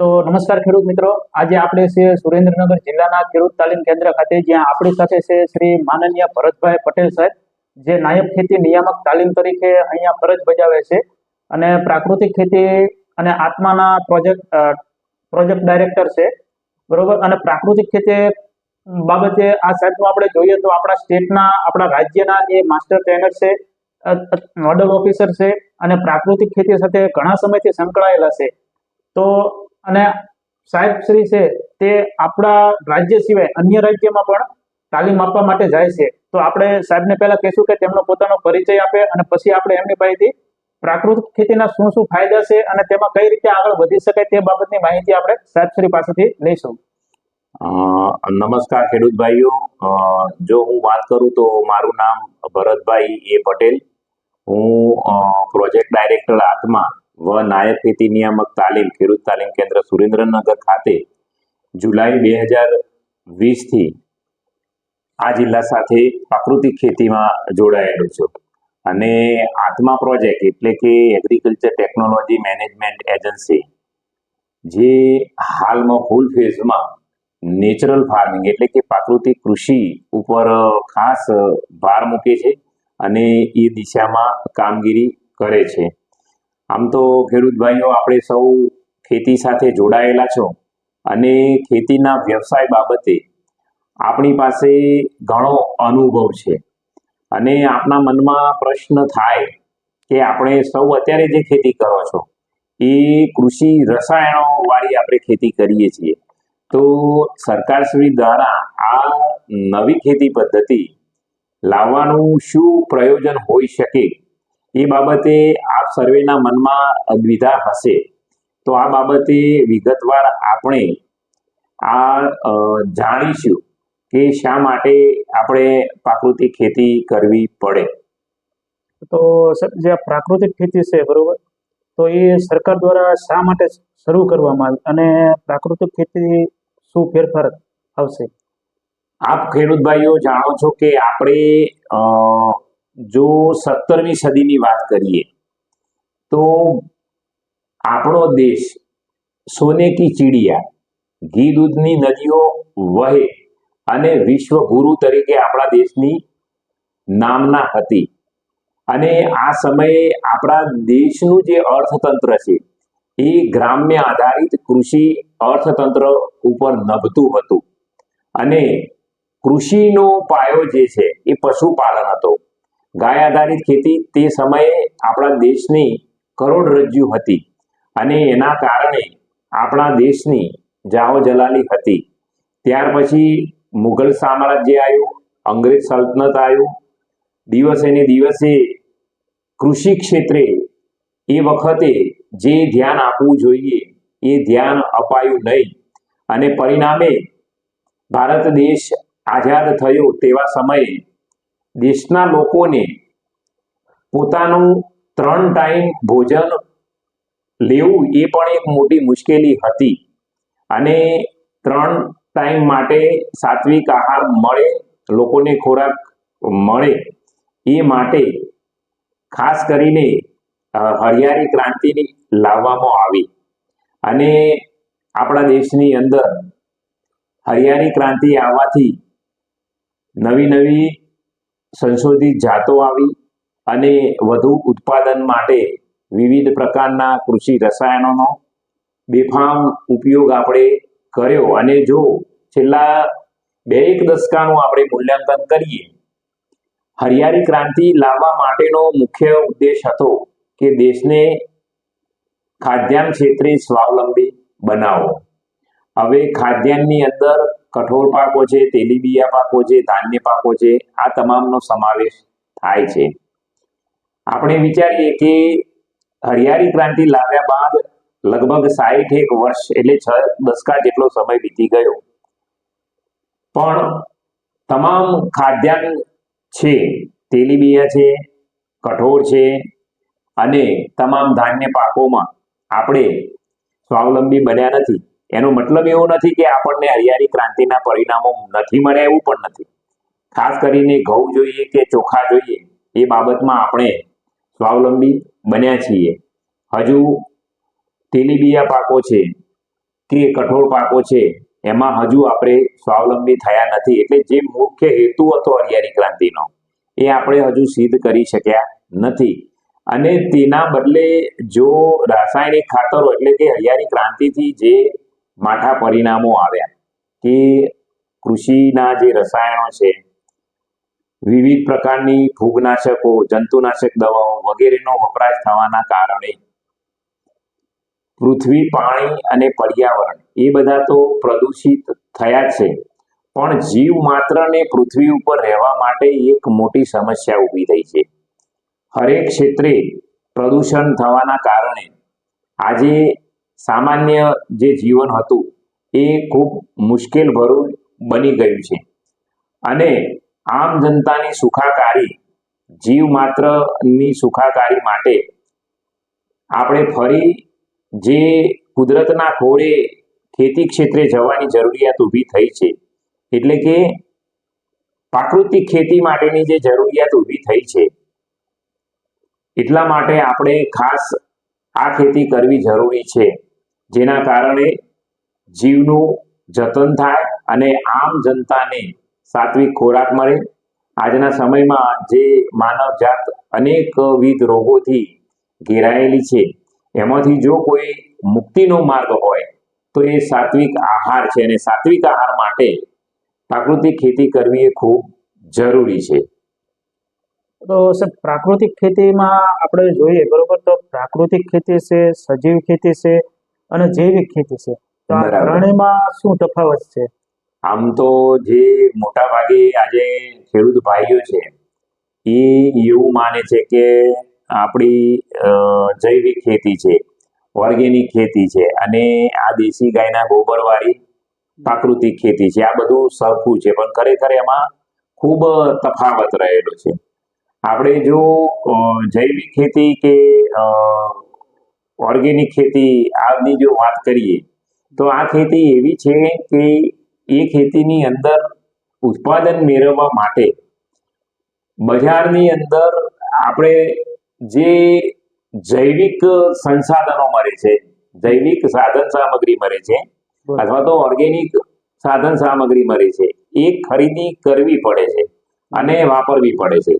તો નમસ્કાર ખેડૂત મિત્રો. આજે આપણે છે સુરેન્દ્રનગર જિલ્લાના ખેડૂત તાલીમ કેન્દ્ર ખાતે, જ્યાં આપણી સાથે છે શ્રી માનનીય ભરતભાઈ પટેલ સાહેબ, જે નાયબ ખેતી નિયામક તાલીમ તરીકે અહીંયા ફરજ બજાવે છે અને પ્રાકૃતિક ખેતી અને આત્માના પ્રોજેક્ટ પ્રોજેક્ટ ડાયરેક્ટર છે. બરોબર? અને પ્રાકૃતિક ખેતી બાબતે આ સાહેબનું આપણે જોઈએ તો આપણા સ્ટેટના, આપણા રાજ્યના એ માસ્ટર ટ્રેનર છે નોડલ ઓફિસર છે અને પ્રાકૃતિક ખેતી સાથે ઘણા સમયથી સંકળાયેલા છે. તો અને સાહેબ શ્રી છે, તે આપણા રાજ્ય સિવાય અન્ય રાજ્યમાં પણ તાલીમ આપવા માટે જાય છે. તો આપણે સાહેબને પહેલા કહેશું કે તેમનો પોતાનો પરિચય આપે અને પછી આપણે એમની પાસેથી પ્રાકૃતિક ખેતીના શું શું ફાયદા છે અને તેમાં કઈ રીતે આગળ વધી શકાય તે બાબતની માહિતી આપણે સાહેબ શ્રી પાસેથી લઈશું. નમસ્કાર ખેડૂત ભાઈઓ. જો હું વાત કરું તો મારું નામ ભરતભાઈ એ પટેલ. હું પ્રોજેક્ટ ડાયરેક્ટર આત્મા વ નાયબ ખેતી નિયામક તાલીમ, ખેડૂત તાલીમ કેન્દ્ર સુરેન્દ્રનગર ખાતે જુલાઈ બે હજાર વીસથી આ જિલ્લા સાથે પ્રાકૃતિક ખેતીમાં જોડાયેલો છું. અને આત્મા પ્રોજેક્ટ એટલે કે એગ્રીકલ્ચર ટેકનોલોજી મેનેજમેન્ટ એજન્સી, જે હાલમાં ફૂલ ફેઝમાં નેચરલ ફાર્મિંગ એટલે કે પ્રાકૃતિક કૃષિ ઉપર ખાસ ભાર મૂકે છે અને એ દિશામાં કામગીરી કરે છે. આમ તો ખેડૂત ભાઈઓ, આપણે સૌ ખેતી સાથે જોડાયેલા છો અને ખેતીના વ્યવસાય બાબતે આપણી પાસે ઘણો અનુભવ છે. અને આપણા મનમાં પ્રશ્ન થાય કે આપણે સૌ અત્યારે જે ખેતી કરો છો, એ કૃષિ રસાયણો વાળી આપણે ખેતી કરીએ છીએ. તો સરકારશ્રી દ્વારા આ નવી ખેતી પદ્ધતિ લાવવાનું શું પ્રયોજન હોઈ શકે? એ બાબતે આપ સર્વેના મનમાં દ્વિધા હશે. તો આ બાબતે વિગતવાર આપણે આ જાણીશું કે શા માટે આપણે પ્રાકૃતિક ખેતી કરવી પડે. તો સર જે આ પ્રાકૃતિક ખેતી છે બરોબર? તો એ સરકાર દ્વારા શા માટે શરૂ કરવામાં આવી અને પ્રાકૃતિક ખેતી શું ફેરફાર આવશે? આપ ખેડૂત ભાઈઓ જાણો છો કે આપણે જો સત્તરમી સદીની વાત કરીએ, તો આપણો દેશ સોને કી ચીડિયા, ઘી દૂધની નદીઓ વહે અને વિશ્વ ગુરુ તરીકે આપણા દેશની નામના હતી. અને આ સમયે આપણા દેશનું જે અર્થતંત્ર છે, એ ગ્રામ્ય આધારિત કૃષિ અર્થતંત્ર ઉપર નભતું હતું. અને કૃષિનો પાયો જે છે, એ પશુપાલન હતો. ગાય આધારિત ખેતી તે સમયે આપણા દેશની કરોડરજ્જુ હતી અને એના કારણે આપણા દેશની જાઓ જલાલી હતી. ત્યાર પછી મુઘલ સામ્રાજ્ય આવ્યું, અંગ્રેજ સલ્તનત આવ્યું. દિવસે ને દિવસે કૃષિ ક્ષેત્રે એ વખતે જે ધ્યાન આપવું જોઈએ એ ધ્યાન અપાયું નહીં અને પરિણામે ભારત દેશ આઝાદ થયો તેવા સમયે દેશના લોકોને પોતાનું ત્રણ ટાઈમ ભોજન લેવું એ પણ એક મોટી મુશ્કેલી હતી. અને ત્રણ ટાઈમ માટે સાત્વિક આહાર મળે, લોકોને ખોરાક મળે, એ માટે ખાસ કરીને હરિયાળી ક્રાંતિની લાવવામાં આવી. અને આપણા દેશની અંદર હરિયાળી ક્રાંતિ આવવાથી નવી નવી સંશોધિત જાતો આવી અને વધુ ઉત્પાદન માટે વિવિધ પ્રકારના કૃષિ રસાયણોનો બેફામ ઉપયોગ આપણે કર્યો. અને જો છેલ્લા બે એક દશકાનું આપણે મૂલ્યાંકન કરીએ, હરિયાળી ક્રાંતિ લાવવા માટેનો મુખ્ય ઉદ્દેશ હતો કે દેશને ખાદ્યાન્ન ક્ષેત્રે સ્વાવલંબી બનાવો હવે ખાદ્યાન્નની અંદર કઠોળ પાકો છે, તેલીબિયા પાકો છે, ધાન્ય પાકો છે, આ તમામનો સમાવેશ થાય છે. આપણે વિચારીએ કે હરિયાળી ક્રાંતિ લાવ્યા બાદ લગભગ સાહીઠ એક વર્ષ એટલે છ દસકા જેટલો સમય વીતી ગયો. પણ તમામ ખાદ્યાન્ન છે, તેલીબિયા છે, કઠોળ છે અને તમામ ધાન્ય પાકોમાં આપણે સ્વાવલંબી બન્યા નથી. એનો મતલબ એવો નથી કે આપણને હરિયાળી ક્રાંતિના પરિણામો નથી મળ્યા એવું પણ નથી. ખાસ કરીને ઘઉં જોઈએ કે ચોખા જોઈએ, એ બાબતમાં આપણે સ્વાવલંબી બન્યા છીએ. હજુ તેલીબિયા પાકો છે, કે કઠોળ પાકો છે, એમાં હજુ આપણે સ્વાવલંબી થયા નથી. એટલે જે મુખ્ય હેતુ હતો હરિયાળી ક્રાંતિનો, એ આપણે હજુ સિદ્ધ કરી શક્યા નથી. અને તેના બદલે જો રાસાયણિક ખાતરો એટલે કે હરિયાળી ક્રાંતિથી જે માઠા પરિણામો આવ્યા કે કૃષિના જે રસાયણો છે, વિવિધ પ્રકારની ફૂગનાશકો, જંતુનાશક દવાઓ વગેરેનો વપરાશ થવાના કારણે પૃથ્વી, પાણી અને પર્યાવરણ એ બધા તો પ્રદૂષિત થયા છે. પણ જીવ માત્રને પૃથ્વી ઉપર રહેવા માટે એક મોટી સમસ્યા ઊભી થઈ છે. હરેક ક્ષેત્રે પ્રદૂષણ થવાના કારણે આજે સામાન્ય જે જીવન હતું, એ ખૂબ મુશ્કેલ ભરું બની ગયું છે. અને આમ જનતાની સુખાકારી, જીવ માત્રની સુખાકારી માટે આપણે ફરી જે કુદરતના ખોળે ખેતી ક્ષેત્રે જવાની જરૂરિયાત ઊભી થઈ છે, એટલે કે પ્રાકૃતિક ખેતી માટેની જે જરૂરિયાત ઊભી થઈ છે, એટલા માટે આપણે ખાસ આ ખેતી કરવી જરૂરી છે. જેના કારણે જીવનું જતન થાય અને આમ જનતાને સાત્વિક ખોરાક મળે. આજના સમયમાં જે માનવ જાત અનેકવિધ રોગોથી ઘેરાયેલી છે, એમાંથી જો કોઈ મુક્તિનો માર્ગ હોય, તો એ સાત્વિક આહાર છે અને સાત્વિક આહાર માટે પ્રાકૃતિક ખેતી કરવી એ ખૂબ જરૂરી છે. તો સર પ્રાકૃતિક ખેતીમાં આપણે જોઈએ, બરોબર, તો પ્રાકૃતિક ખેતી છે, સજીવ ખેતી છે અને જૈવિક ખેતી છે. તો આ ત્રણેયમાં શું તફાવત છે? આમ તો જે મોટા ભાગે આજે ખેડૂત ભાઈઓ છે એ એવું માને છે કે આપણી જૈવિક ખેતી છે ઓર્ગેનિક ખેતી છે અને આ દેશી ગાયના ગોબરવાળી પ્રાકૃતિક ખેતી છે. આ બધું સરખું છે પણ ખરેખર એમાં ખૂબ તફાવત રહેલો છે. આપણે જો જૈવિક ખેતી કે ઓર્ગેનિક ખેતી આની જો વાત કરીએ તો આ ખેતી એવી છે કે એ ખેતીની અંદર ઉત્પાદન મેળવવા માટે બજારની અંદર આપણે જે જૈવિક સંસાધનો મળે છે જૈવિક સાધન સામગ્રી મળે છે અથવા તો ઓર્ગેનિક સાધન સામગ્રી મળે છે એ ખરીદી કરવી પડે છે અને વાપરવી પડે છે.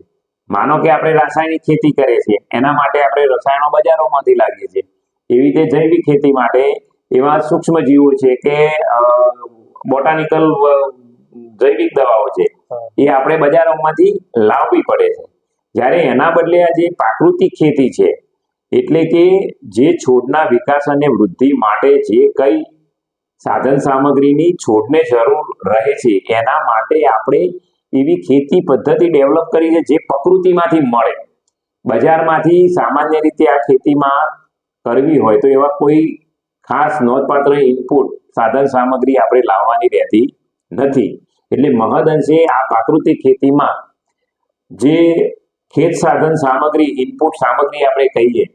માનો કે આપણે રાસાયણિક ખેતી કરીએ છીએ એના માટે આપણે રસાયણો બજારોમાંથી લાવીએ છીએ. એવી રીતે જૈવિક ખેતી માટે એવા સૂક્ષ્મ જીવો છે કે બોટાનિકલ જૈવિક દવાઓ છે, એ આપણે બજારોમાંથી લાવવી પડે છે. જ્યારે એના બદલે આ જે પ્રાકૃતિક ખેતી છે, એટલે કે જે છોડના વિકાસ અને વૃદ્ધિ માટે જે કઈ સાધન સામગ્રીની છોડને જરૂર રહે છે, એના માટે આપણે એવી ખેતી પદ્ધતિ ડેવલપ કરી છે જે પ્રકૃતિમાંથી મળે. બજારમાંથી સામાન્ય રીતે આ ખેતીમાં કરવી હોય તો એવા કોઈ ખાસ નોંધપાત્ર ઇનપુટ સાધન સામગ્રી આપણે લાવવાની રહેતી નથી. એટલે મહદઅંશે આ પ્રાકૃતિક ખેતીમાં જે ખેત સાધન સામગ્રી ઇનપુટ સામગ્રી આપણે કહીએ,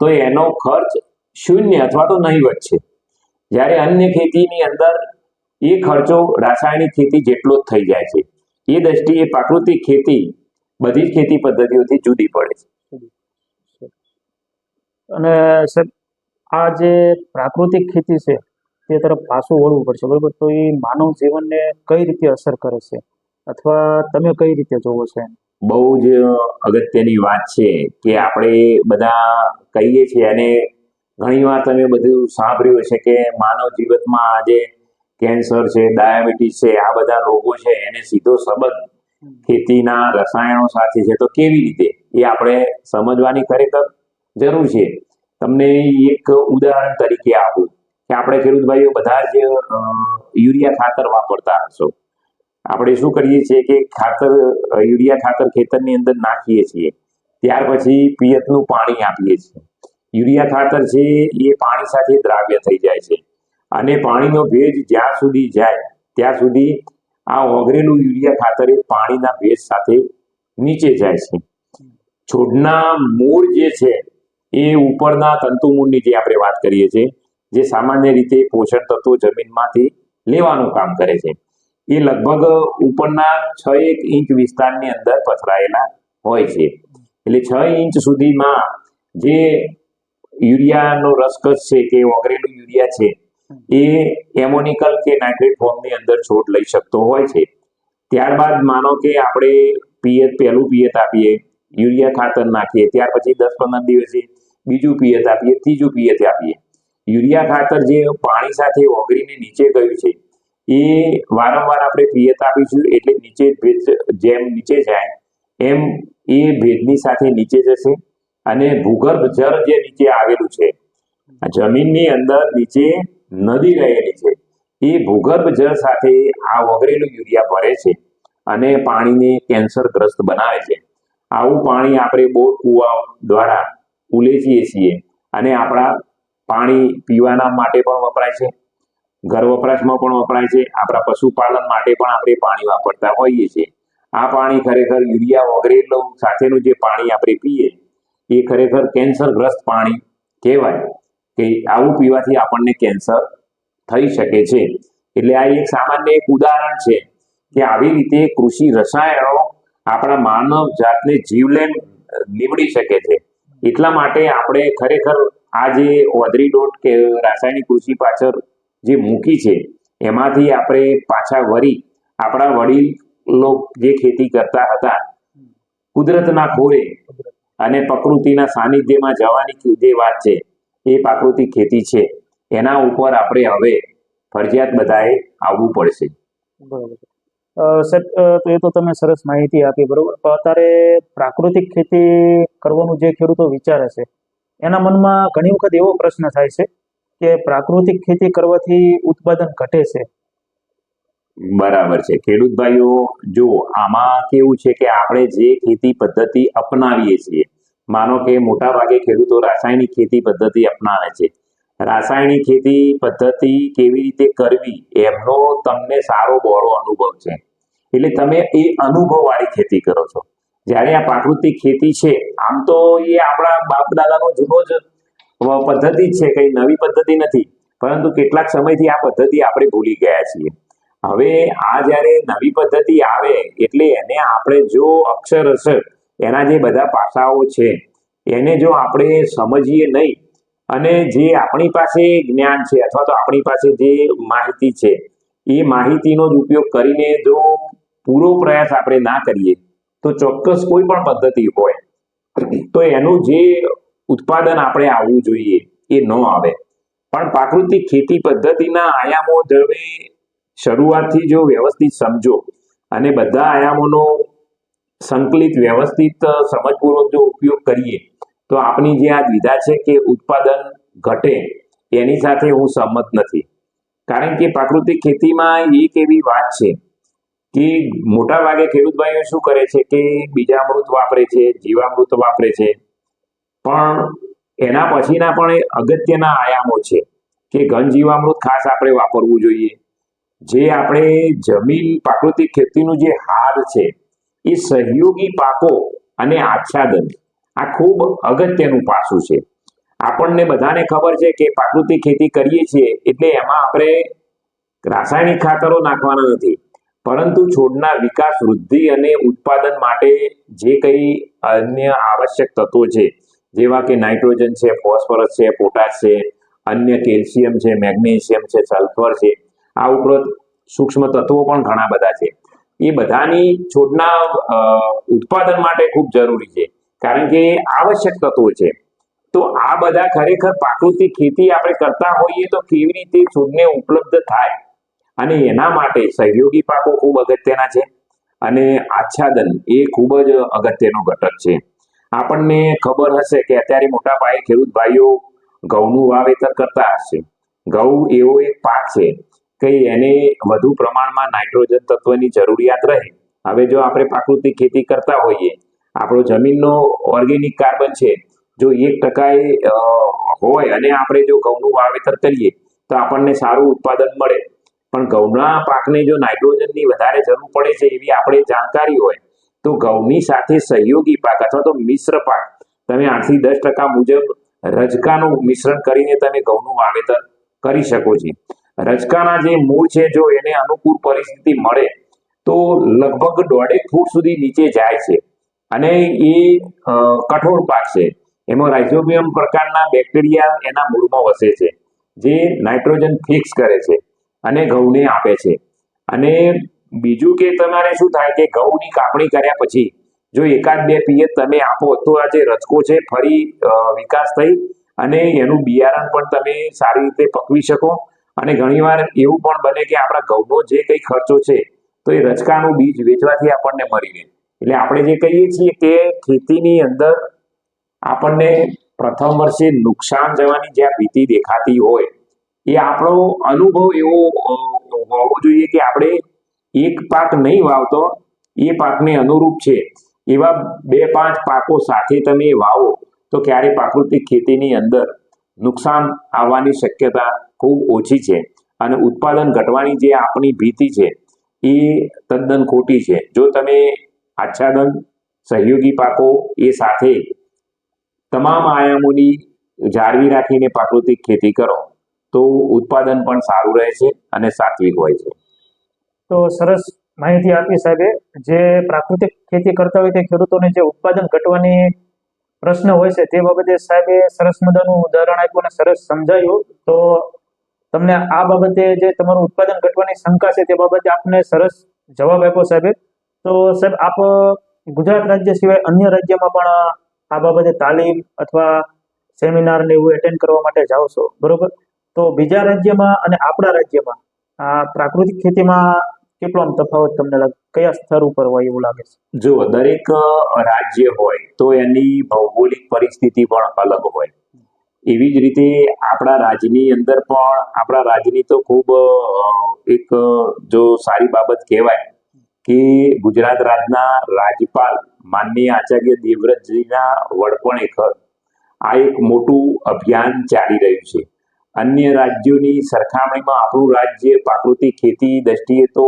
તો એનો ખર્ચ શૂન્ય અથવા તો નહીવત છે. જ્યારે અન્ય ખેતીની અંદર એ ખર્ચો રાસાયણિક ખેતી જેટલો જ થઈ જાય છે. એ દ્રષ્ટિએ પ્રાકૃતિક ખેતી બધી જ ખેતી પદ્ધતિઓથી જુદી પડે છે. અને સાહેબ, આ જે પ્રાકૃતિક ખેતી છે, તે તરફ પાછું વળવું પડશે, બરોબર? તો એ માનવ જીવનને કઈ રીતે અસર કરે છે? અથવા તમે કઈ રીતે જોવો છો બહુ જ અગત્યની વાત છે કે આપણે બધા કહીએ છીએ અને ઘણીવાર તમે બધું સાંભળ્યું છે કે માનવ જીવનમાં આજે કેન્સર છે, ડાયાબિટીસ છે, આ બધા રોગો છે, એને સીધો સંબંધ ખેતીના રસાયણો સાથે છે. તો કેવી રીતે? એ આપણે સમજવાની ખરેખર જરૂર છે. તમને એક ઉદાહરણ તરીકે આપું કે આપણે ખેડૂત ભાઈઓ બધા જ યુરિયા ખાતર વાપરતા હશો. આપણે શું કરીએ છીએ કે ખાતર, યુરિયા ખાતર ખેતરની અંદર નાખીએ છીએ. ત્યાર પછી પિયતનું પાણી આપીએ છીએ. યુરિયા ખાતર છે એ પાણી સાથે દ્રાવ્ય થઈ જાય છે. અને પાણીનો ભેજ જ્યાં સુધી જાય, ત્યાં સુધી આ ઓગરેલું યુરિયા ખાતર એ પાણીના ભેજ સાથે નીચે જાય છે. છોડના મૂળ જે છે એ ઉપરના તંતુમૂળની જે આપણે વાત કરીએ છીએ, જે સામાન્ય રીતે પોષણ તત્વો જમીનમાંથી લેવાનું કામ કરે છે. એ લગભગ ઉપરના છ એક ઇંચ વિસ્તારની અંદર પથરાયેલા હોય છે. એટલે છ ઇંચ સુધીમાં જે યુરિયાનો રસકસ છે કે ઓગરેલું યુરિયા છે, એ એમોનિકલ કે નાઇટ્રેટ ફોર્મની અંદર છોડ લઈ શકતો હોય છે. ત્યારબાદ માનો કે આપણે પિયત, પહેલું પિયત આપીએ, યુરિયા ખાતર નાખીએ, ત્યાર પછી દસ પંદર દિવસે બીજું પિયત આપીએ, ત્રીજું પિયત આપીએ. યુરિયા ખાતર જે પાણી સાથે ઓગળીને નીચે ગયું છે, એ વારંવાર આપણે પિયત આપીશું એટલે નીચે ભેજ જેમ નીચે જાય, એમ એ ભેજની સાથે નીચે જશે અને ભૂગર્ભ જળ જે નીચે આવેલું છે જમીનની અંદર નીચે નદી રહેલી છે, એ ભૂગર્ભ જળ સાથે આ વગરેલું યુરિયા ભરે છે અને પાણીને કેન્સરગ્રસ્ત બનાવે છે. આવું પાણી આપણે બોર, કુવા દ્વારા ઉલેચીએ છીએ અને આપણા પાણી પીવાના માટે પણ વપરાય છે. ઘર વપરાશમાં પણ વપરાય છે. આપણા પશુપાલન માટે પણ આપણે પાણી વાપરતા હોઈએ છીએ. આ પાણી ખરેખર યુરિયા વગેરે સાથેનું જે પાણી આપણે પીએ, એ ખરેખર કેન્સરગ્રસ્ત પાણી કહેવાય કે આવું પીવાથી આપણને કેન્સર થઈ શકે છે. એટલે આ એક સામાન્ય એક ઉદાહરણ છે કે આવી રીતે કૃષિ રસાયણો આપણા માનવ જાતને જીવલેણ નીવડી શકે છે. એટલા માટે આપણે ખરેખર આ જે ઓધરી ડોટ કે રાસાયણિક કૃષિ પાછળ જે મૂકી છે, એમાંથી આપણે પાછા વળી આપણા વડીલો જે ખેતી કરતા હતા, કુદરતના ખોળે અને પ્રકૃતિના સાનિધ્યમાં જવાની જે વાત છે, એ પ્રાકૃતિક ખેતી છે, એના ઉપર આપણે હવે ફરજિયાત બધાએ આવવું પડશે. બરોબર અ, તો એ તો તમે સરસ માહિતી આપી બરોબર? પણ અત્યારે પ્રાકૃતિક ખેતી કરવાનું જે ખેડૂતો વિચારે છે એના મનમાં ઘણી વખત એવો પ્રશ્ન થાય છે કે પ્રાકૃતિક ખેતી કરવાથી ઉત્પાદન ઘટે છે. બરાબર છે. ખેડૂત ભાઈઓ જો આમાં કેવું છે કે આપણે જે ખેતી પદ્ધતિ અપનાવીએ છીએ માનો કે મોટા ભાગે ખેડૂતો રાસાયણિક ખેતી પદ્ધતિ અપનાવે છે. રાસાયણિક ખેતી પદ્ધતિ કેવી રીતે કરવી એમનો તમને સારો બોરો અનુભવ છે. એટલે તમે એ અનુભવવાળી ખેતી કરો છો. જ્યારે આ પ્રાકૃતિક ખેતી છે, આમ તો એ આપણા બાપ દાદાનો જૂનો જ પદ્ધતિ છે, કઈ નવી પદ્ધતિ નથી. પરંતુ કેટલાક સમયથી આ પદ્ધતિ આપણે ભૂલી ગયા છીએ. હવે આ જ્યારે નવી પદ્ધતિ આવે, એટલે એને આપણે જો અક્ષર અક્ષરશઃ એના જે બધા પાસાઓ છે, એને જો આપણે સમજીએ નહીં અને જે આપણી પાસે જ્ઞાન છે અથવા તો આપણી પાસે જે માહિતી છે, એ માહિતીનો જ ઉપયોગ કરીને જો પૂરો પ્રયાસ આપણે ના કરીએ, તો ચોક્કસ કોઈ પણ પદ્ધતિ હોય, તો એનું જે ઉત્પાદન આપણે આવવું જોઈએ એ ન આવે. પણ પ્રાકૃતિક ખેતી પદ્ધતિના આયામો તમે શરૂઆતથી જો વ્યવસ્થિત સમજો અને બધા આયામોનો સંકલિત વ્યવસ્થિત સમજપૂર્વક જો ઉપયોગ કરીએ તો આપણી જે આ દ્વિધા છે કે ઉત્પાદન ઘટે, એની સાથે હું સહમત નથી. કારણ કે પ્રાકૃતિક ખેતીમાં એક એવી વાત છે કે મોટા ભાગે ખેડૂત શું કરે છે કે બીજામૃત વાપરે છે, જીવામૃત વાપરે છે. પણ એના પછીના પણ એ અગત્યના આયામો છે કે ઘન જીવામૃત ખાસ આપણે વાપરવું જોઈએ. જે આપણે જમીન, પ્રાકૃતિક ખેતીનું જે હાર છે, એ સહયોગી પાકો અને આચ્છાદન. આ ખૂબ અગત્યનું પાસું છે. આપણને બધાને ખબર છે કે પ્રાકૃતિક ખેતી કરીએ છીએ એટલે એમાં આપણે રાસાયણિક ખાતરો નાખવાના નથી. પરંતુ છોડના વિકાસ, વૃદ્ધિ અને ઉત્પાદન માટે જે કંઈ અન્ય આવશ્યક તત્વો છે, જેવા કે નાઇટ્રોજન છે, ફોસ્ફરસ છે, પોટાશ છે, અન્ય કેલ્શિયમ છે, મેગ્નેશિયમ છે, સલ્ફર છે, આ ઉપરાંત સૂક્ષ્મ તત્વો પણ ઘણા બધા છે. એ બધાની છોડના ઉત્પાદન માટે ખૂબ જરૂરી છે. કારણ કે આવશ્યક તત્વો છે. તો આ બધા ખરેખર પ્રાકૃતિક ખેતી આપણે કરતા હોઈએ તો કેવી રીતે છોડને ઉપલબ્ધ થાય? અને એના માટે સહયોગી પાકો ખૂબ અગત્યના છે. અને આચ્છાદન એ ખૂબ જ અગત્યનો ઘટક છે. આપણને ખબર હશે કે અત્યારે મોટા પાયે ખેડૂત ભાઈઓ ઘઉંનું વાવેતર કરતા હશે. ઘઉં એવો એક પાક છે કે એને વધુ પ્રમાણમાં નાઇટ્રોજન તત્વની જરૂરિયાત રહે. હવે જો આપણે પ્રાકૃતિક ખેતી કરતા હોઈએ આપણો જમીનનો ઓર્ગેનિક કાર્બન છે, જો એક ટકા હોય અને આપણે જો ઘઉંનું વાવેતર કરીએ, તો આપણને સારું ઉત્પાદન મળે. પણ ઘઉંના પાકને જો નાઇટ્રોજનની વધારે જરૂર પડે છે એવી આપણે જાણકારી હોય, તો ઘઉંની સાથે સહયોગી પાક અથવા તો મિશ્ર પાક, તમે આઠથી દસ ટકા મુજબ રજકાનું મિશ્રણ કરીને તમે ઘઉંનું વાવેતર કરી શકો છો. રજકાના જે મૂળ છે, જો એને અનુકૂળ પરિસ્થિતિ મળે, તો લગભગ દોઢેક ફૂટ સુધી નીચે જાય છે. અને એ કઠોળ પાક છે. એમાં રાઇઝોબિયમ પ્રકારના બેક્ટેરિયા એના મૂળમાં વસે છે, જે નાઇટ્રોજન ફિક્સ કરે છે અને ઘઉંને આપે છે. અને બીજું કે તમારે શું થાય કે ઘઉંની કાપણી કર્યા પછી જો એકાદ બે પિયત તમે આપો તો આ જે રચકો છે ફરી વિકાસ થઈ અને એનું બિયારણ પણ તમે સારી રીતે પકવી શકો. અને ઘણીવાર એવું પણ બને કે આપણા ઘઉંનો જે કંઈ ખર્ચો છે તો એ રચકાનું બીજ વેચવાથી આપણને મળી રહે. એટલે આપણે જે કહીએ છીએ કે ખેતીની અંદર આપણને પ્રથમ વર્ષે નુકસાન જવાની જ્યાં ભીતિ દેખાતી હોય, એ આપણો અનુભવ એવો હોવો જોઈએ કે આપણે એક પાક નહીં વાવતો, એ પાકને અનુરૂપ છે. એવા બે પાંચ પાકો સાથે તમે વાવો, તો ક્યારે પ્રાકૃતિક ખેતીની અંદર નુકસાન આવવાની શક્યતા ખૂબ ઓછી છે અને ઉત્પાદન ઘટવાની જે આપણી ભીતિ છે, એ તદ્દન ખોટી છે. જો તમે આચ્છાદન, સહયોગી પાકો એ સાથે તમામ આયામોની જાળવી રાખીને પ્રાકૃતિક ખેતી કરો. તો ઉત્પાદન પણ સારું રહે છે અને સાત્વિક હોય છે. તો સરસ માહિતી આપી સાહેબે. જે પ્રાકૃતિક ખેતી કરતા હોય તે ખેડૂતોને જે ઉત્પાદન ઘટવાની પ્રશ્ન હોય છે તે બાબતે સાહેબે સરસ મજાનું ઉદાહરણ આપ્યું અને સરસ સમજાયું. તો તમને આ બાબતે જે તમારું ઉત્પાદન ઘટવાની શંકા છે તે બાબતે આપને સરસ જવાબ આપ્યો સાહેબે. તો સાહેબ, આપ ગુજરાત રાજ્ય સિવાય અન્ય રાજ્યમાં પણ આ બાબતે તાલીમ અથવા સેમિનાર ને એવું એટેન્ડ કરવા માટે જાઓ છો, બરોબર? તો બીજા રાજ્યમાં અને આપણા રાજ્યમાં, આ પ્રાકૃતિક ખેતીમાં કેટલો આમ તફાવત તમને લાગે, કયા સ્તર ઉપર હોય એવું લાગે છે? જો દરેક રાજ્ય હોય તો એની ભૌગોલિક પરિસ્થિતિ પણ અલગ હોય. એવી જ રીતે આપણા રાજ્યની અંદર પણ, આપણા રાજ્યની તો ખૂબ એક જો સારી બાબત કહેવાય કે ગુજરાત રાજ્યના રાજ્યપાલ માનનીય આચાર્ય દેવવ્રતજીના વડપણ હેઠળ આ એક મોટું અભિયાન ચાલી રહ્યું છે. અન્ય રાજ્યોની સરખામણીમાં આપણું રાજ્ય પ્રાકૃતિક ખેતી દ્રષ્ટિએ તો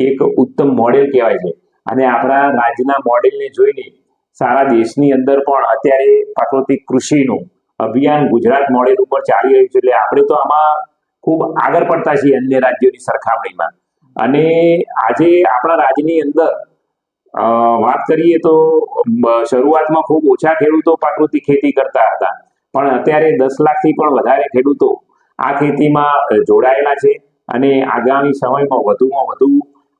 એક ઉત્તમ મોડેલ કહેવાય છે. અને આપણા રાજ્યના મોડેલને જોઈને સારા દેશની અંદર પણ અત્યારે પ્રાકૃતિક કૃષિનું અભિયાન ગુજરાત મોડેલ ઉપર ચાલી રહ્યું છે. એટલે આપણે તો આમાં ખૂબ આગળ પડતા છીએ અન્ય રાજ્યોની સરખામણીમાં. અને આજે આપણા રાજ્યની અંદર વાત કરીએ તો શરૂઆતમાં ખૂબ ઓછા ખેડૂતો પ્રાકૃતિક ખેતી કરતા હતા. પણ અત્યારે દસ લાખથી પણ વધારે ખેડૂતો આ ખેતીમાં જોડાયેલા છે અને આગામી સમયમાં વધુમાં વધુ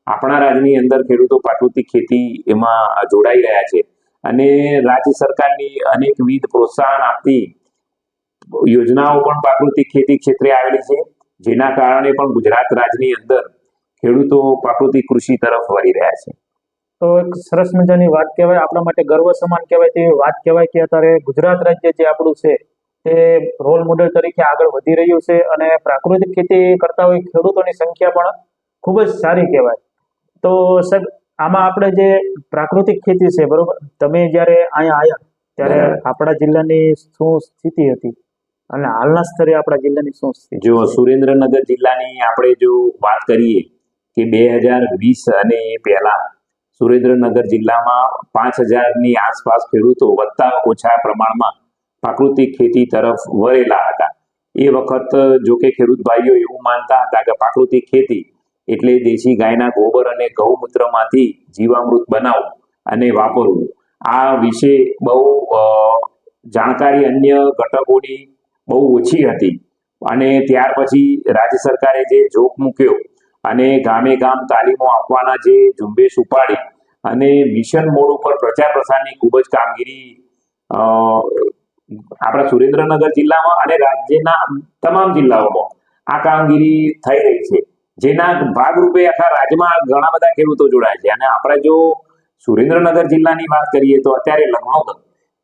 આપણા રાજ્યની અંદર ખેડૂતો પ્રાકૃતિક ખેતી એમાં જોડાઈ રહ્યા છે. અને રાજ્ય સરકારની અનેકવિધ પ્રોત્સાહન આપતી યોજનાઓ પણ પ્રાકૃતિક ખેતી ક્ષેત્રે આવેલી છે. જેના કારણે પણ ગુજરાત રાજ્યની અંદર ખેડૂતો પ્રાકૃતિક કૃષિ તરફ વળી રહ્યા છે. તો એક સરસ મજાની વાત કહેવાય આપણા માટે ગર્વ સમાન કહેવાય તેવી વાત કહેવાય કે અત્યારે ગુજરાત રાજ્ય જે આપણું છે તે રોલ મોડેલ તરીકે આગળ વધી રહ્યું છે અને પ્રાકૃતિક ખેતી કરતા હોય ખેડૂતોની સંખ્યા પણ ખૂબ જ સારી કહેવાય. તો સાહેબ આમાં આપણે જે પ્રાકૃતિક ખેતી છે બરોબર? તમે જ્યારે અહીંયા આવ્યા ત્યારે આપણા જિલ્લાની શું સ્થિતિ હતી? અને હાલના સ્તરે આપણા જિલ્લાની શું સ્થિતિ જો સુરેન્દ્રનગર જિલ્લાની આપણે જો વાત કરીએ કે બે હજાર વીસ અને પહેલા સુરેન્દ્રનગર જિલ્લામાં પાંચ હજારની આસપાસ ખેડૂતો વધતા ઓછા પ્રમાણમાં પ્રાકૃતિક ખેતી તરફ વળેલા હતા. એ વખત જો કે ખેડૂત ભાઈઓ એવું માનતા હતા કે પ્રાકૃતિક ખેતી એટલે દેશી ગાયના ગોબર અને ગૌમૂત્રમાંથી જીવામૃત બનાવવું અને વાપરવું. આ વિશે બહુ જાણકારી અન્ય ઘટકોની બહુ ઓછી હતી. અને ત્યાર પછી રાજ્ય સરકારે જે જોક મૂક્યો અને ગામે ગામ તાલીમો આપવાના જે ઝુંબેશ ઉપાડી અને મિશન મોડ ઉપર પ્રચાર પ્રસારની ખૂબ જ કામગીરી આપણા સુરેન્દ્રનગર જિલ્લામાં અને રાજ્યના તમામ જિલ્લાઓમાં આ કામગીરી થઈ રહી છે. જેના ભાગરૂપે આખા રાજ્યમાં ઘણા બધા ખેડૂતો જોડાય છે. અને આપણે જો સુરેન્દ્રનગર જિલ્લાની વાત કરીએ તો અત્યારે લગભગ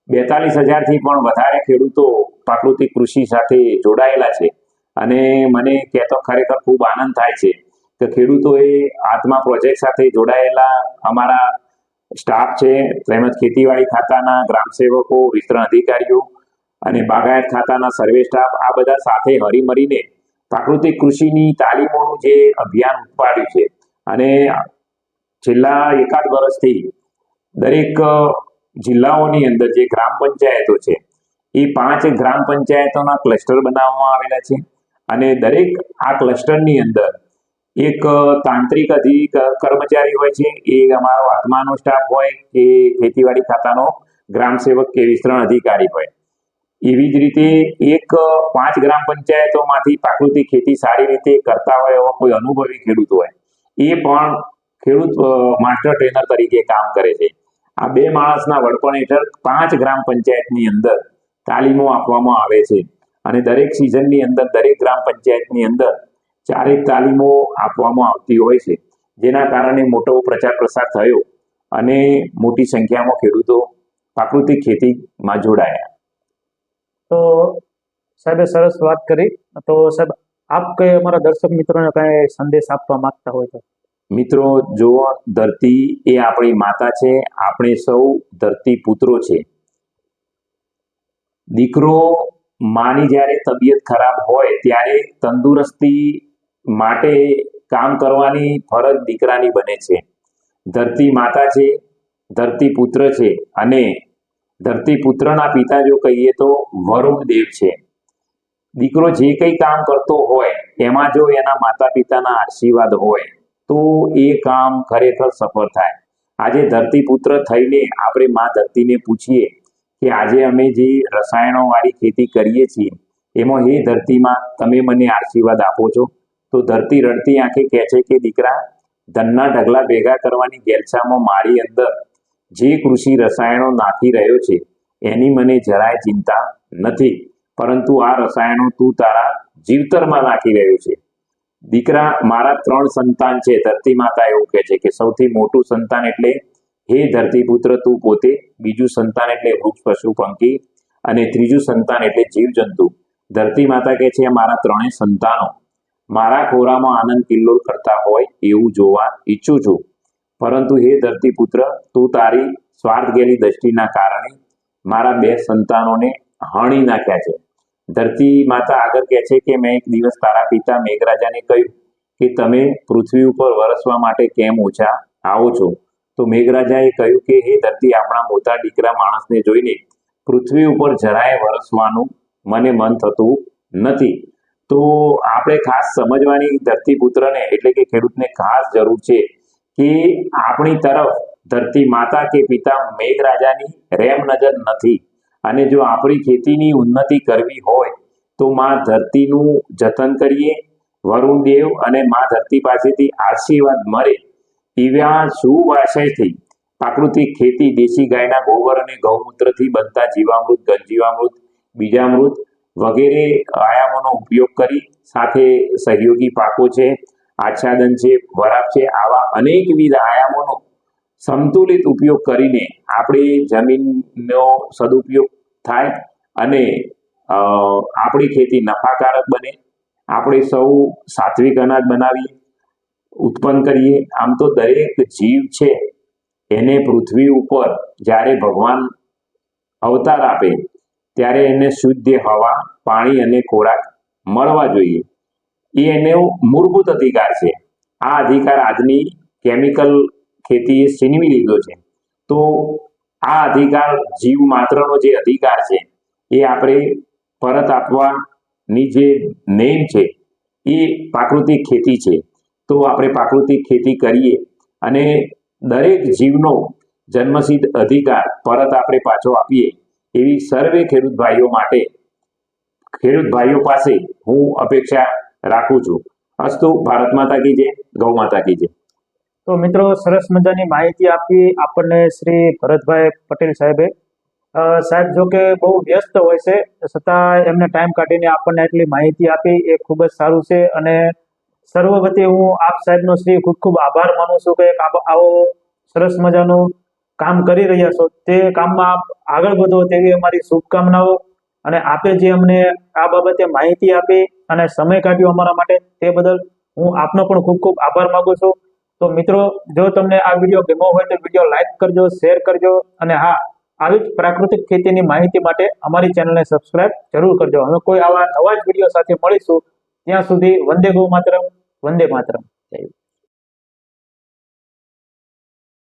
બેતાલીસ હજારથી પણ વધારે ખેડૂતો પ્રાકૃતિક કૃષિ સાથે જોડાયેલા છે. અને મને કહેતો ખરેખર ખૂબ આનંદ થાય છે. કે ખેડૂતોએ આત્મા પ્રોજેક્ટ સાથે જોડાયેલા અમારા સ્ટાફ છે, તેમજ ખેતીવાડી ખાતાના ગ્રામ સેવકો, વિસ્તરણ અધિકારીઓ અને બાગાયત ખાતાના સર્વે સ્ટાફ આ બધા સાથે હરીમરીને પ્રાકૃતિક કૃષિની તાલીમોનું જે અભિયાન ઉપાડ્યું છે. અને છેલ્લા એકાદ વર્ષથી દરેક જિલ્લાઓની અંદર જે ગ્રામ પંચાયતો છે, એ પાંચ ગ્રામ પંચાયતોના ક્લસ્ટર બનાવવામાં આવેલા છે અને દરેક આ ક્લસ્ટરની અંદર એક તાંત્રિક અધિક કર્મચારી હોય છે, એ અમારો આત્માનો સ્ટાફ હોય કે ખેતીવાડી ખાતાનો ગ્રામ સેવક કે વિસ્તરણ અધિકારી હોય. એવી જ રીતે એક પાંચ ગ્રામ પંચાયતોમાંથી પ્રાકૃતિક ખેતી સારી રીતે કરતા હોય એવા કોઈ અનુભવી ખેડૂત હોય, એ પણ ખેડૂત માસ્ટર ટ્રેનર તરીકે કામ કરે છે. આ બે માણસના વડપણ હેઠળ પાંચ ગ્રામ પંચાયતની અંદર તાલીમો આપવામાં આવે છે. અને દરેક સિઝનની અંદર દરેક ગ્રામ પંચાયતની અંદર ચારેક તાલીમો આપવામાં આવતી હોય છે જેના કારણે મોટો પ્રચાર પ્રસાર થયો અને મોટી સંખ્યામાં ખેડૂતો પ્રાકૃતિક ખેતીમાં જોડાયા. તો સાહેબે સરસ વાત કરી. તો સાહેબ આપ કઈ અમારા દર્શક મિત્રોને કઈ સંદેશ આપવા માંગતા હોય તો? મિત્રો જો ધરતી એ આપણી માતા છે આપણે સૌ ધરતી પુત્રો છે. દીકરો માની જ્યારે તબિયત ખરાબ હોય ત્યારે તંદુરસ્તી માટે કામ કરવાની ફરજ દીકરાની બને છે. ધરતી માતા છે, ધરતી પુત્ર છે અને ધરતી પુત્રના પિતા જો કહીએ તો વરુણ દેવ છે. દીકરો જે કંઈ કામ કરતો હોય, એમાં જો એના માતા પિતાના આશીર્વાદ હોય, તો એ કામ ખરેખર સફળ થાય. આજે ધરતી પુત્ર થઈને આપણે મા ધરતીને પૂછીએ કે આજે અમે જે રસાયણોવાળી ખેતી કરીએ છીએ, એમાં હે ધરતીમાં તમે મને આશીર્વાદ આપો છો? તો ધરતી રડતી આંખે કહે છે કે, દીકરા, ધનના ઢગલા ભેગા કરવાની ગેલસામાં મારી અંદર. જે કૃષિ રસાયણો નાખી રહ્યો છે, એની મને જરાય ચિંતા નથી. પરંતુ આ રસાયણો તું તારા જીવતરમાં નાખી રહ્યો છે. દીકરા, મારા ત્રણ સંતાન છે. ધરતી માતા એવું કહે છે કે, સૌથી મોટું સંતાન એટલે હે ધરતી પુત્ર તું પોતે બીજું સંતાન એટલે વૃક્ષ, પશુ, પંખી અને ત્રીજું સંતાન એટલે જીવજંતુ. ધરતી માતા કહે છે મારા ત્રણેય સંતાનો મારા ખોરામાં આનંદ કિલ્લોલ કરતા હોય એવું જોવા ઈચ્છું છું. પરંતુ હે ધરતી પુત્ર તું તારી સ્વાર્થ ગેલી દ્રષ્ટિના કારણે મારા બે સંતાનોને હણી નાખ્યા છે. ધરતી માતા આગળ કહે છે કે મેં એક દિવસ તારા પિતા મેઘરાજાને કહ્યું કે તમે પૃથ્વી ઉપર વરસવા માટે કેમ ઓછા આવો છો? તો મેઘરાજાએ કહ્યું કે હે ધરતી, આપણા મોટા દીકરા માણસને જોઈને પૃથ્વી ઉપર જરાય વરસવાનું મને મન થતું નથી. તો આપણે ખાસ સમજવાની ધરતી પુત્રને એટલે કે ખેડૂતને ખાસ જરૂર છે કે આપણી તરફ ધરતી માતા કે પિતા મેઘરાજાની રેમ નજર નથી. અને જો આપણી ખેતીની ઉન્નતિ કરવી હોય તો માં ધરતીનું જતન કરીએ, વરુણ દેવ અને માં ધરતી પાસેથી આશીર્વાદ મળે એવા શુભ આશયથી પ્રાકૃતિક ખેતી દેશી ગાયના ગોબર અને ગૌમૂત્રથી બનતા જીવામૃત, ગંજીવામૃત, બીજામૃત વગેરે આયામોનો ઉપયોગ કરી સાથે સહયોગી પાકો છે, આચ્છાદન છે, વરાપ છે, આવા અનેકવિધ આયામોનો સંતુલિત ઉપયોગ કરીને આપણી જમીનનો સદુપયોગ થાય અને આપણી ખેતી નફાકારક બને. આપણે સૌ સાત્વિક અનાજ બનાવીએ ઉત્પન્ન કરીએ. આમ તો દરેક જીવ છે, એને પૃથ્વી ઉપર જ્યારે ભગવાન અવતાર આપે ત્યારે એને શુદ્ધ હવા, પાણી અને ખોરાક મળવા જોઈએ. એ એનો મૂળભૂત અધિકાર છે. આ અધિકાર આજની કેમિકલ ખેતીએ છીનવી લીધો છે. તો આ અધિકાર જીવ માત્રનો જે અધિકાર છે, એ આપણે પરત આપવાની જે નેમ છે, એ પ્રાકૃતિક ખેતી છે. તો આપણે પ્રાકૃતિક ખેતી કરીએ અને દરેક જીવનો જન્મસિદ્ધ અધિકાર પરત આપણે પાછો આપીએ. એવી સર્વે ખેડૂત ભાઈઓ માટે, ખેડૂત ભાઈઓ પાસે હું અપેક્ષા રાખું છું. અસ્તુ, ભારત માતા કી જય, ગૌ માતા કી જય. તો મિત્રો, સરસ મજાની માહિતી આપી આપણને શ્રી ભરતભાઈ પટેલ સાહેબે. સાહેબ, જો કે બહુ વ્યસ્ત હોય છે, છતાં એમને ટાઈમ કાઢીને આપણને એટલી માહિતી આપી, એ ખૂબ જ સારું છે અને સર્વ વતી હું આપ સાહેબનો શ્રી ખૂબ ખૂબ આભાર માનું છું કે આવો સરસ મજાનું કામ કરી રહ્યા છો, તે કામમાં આપ આગળ વધો તેવી અમારી શુભકામનાઓ અને આપે જે અમને આ બાબતે માહિતી આપી અને સમય કાઢ્યો અમારા માટે તે બદલ હું આપનો પણ ખૂબ ખૂબ આભાર માગું છું. તો મિત્રો, જો તમને આ વીડિયો ગમ્યો હોય તો વીડિયો લાઇક કરજો, શેર કરજો અને હા, આવી જ પ્રાકૃતિક ખેતીની માહિતી માટે અમારી ચેનલને સબસ્ક્રાઇબ જરૂર કરજો. હવે કોઈ આવા નવા જ વીડિયો સાથે મળીશું. ત્યાં સુધી વંદે ગૌ માતરમ, વંદે માતરમ.